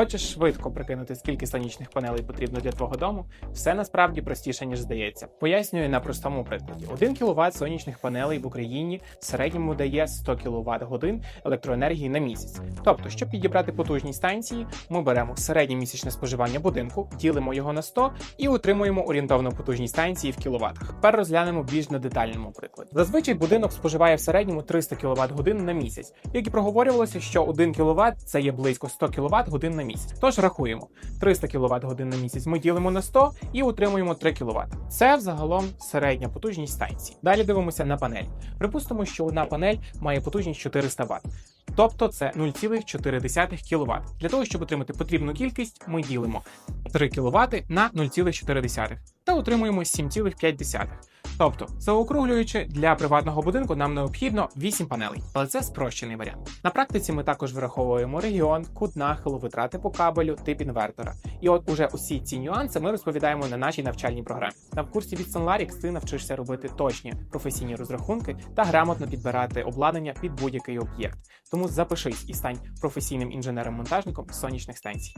Хочеш швидко прикинути, скільки сонячних панелей потрібно для твого дому? Все насправді простіше ніж здається. Пояснюю на простому прикладі: 1 кВт сонячних панелей в Україні в середньому дає 100 кВт годин електроенергії на місяць. Тобто, щоб підібрати потужність станції, ми беремо середнє місячне споживання будинку, ділимо його на 100 і отримуємо орієнтовну потужність станції в кіловатах. Тепер розглянемо більш на детальному прикладі. Зазвичай будинок споживає в середньому 300 кВт годин на місяць, як і проговорювалося, що 1 кВт це є близько 100 кВт годин на місяць. Тож рахуємо 300 кВт годин на місяць. Ми ділимо на 100 і отримуємо 3 кВт. Це взагалом середня потужність станції. Далі дивимося на панель. Припустимо, що одна панель має потужність 400 Вт. Тобто це 0,4 кВт. Для того, щоб отримати потрібну кількість, ми ділимо 3 кВт на 0,4 та отримуємо 7,5. Тобто, заокруглюючи для приватного будинку, нам необхідно 8 панелей, але це спрощений варіант. На практиці ми також враховуємо регіон, кут нахилу, витрати по кабелю, тип інвертора. І от уже усі ці нюанси ми розповідаємо на нашій навчальній програмі. На курсі від Sunlarix ти навчишся робити точні професійні розрахунки та грамотно підбирати обладнання під будь-який об'єкт. Тому запишись і стань професійним інженером-монтажником сонячних станцій.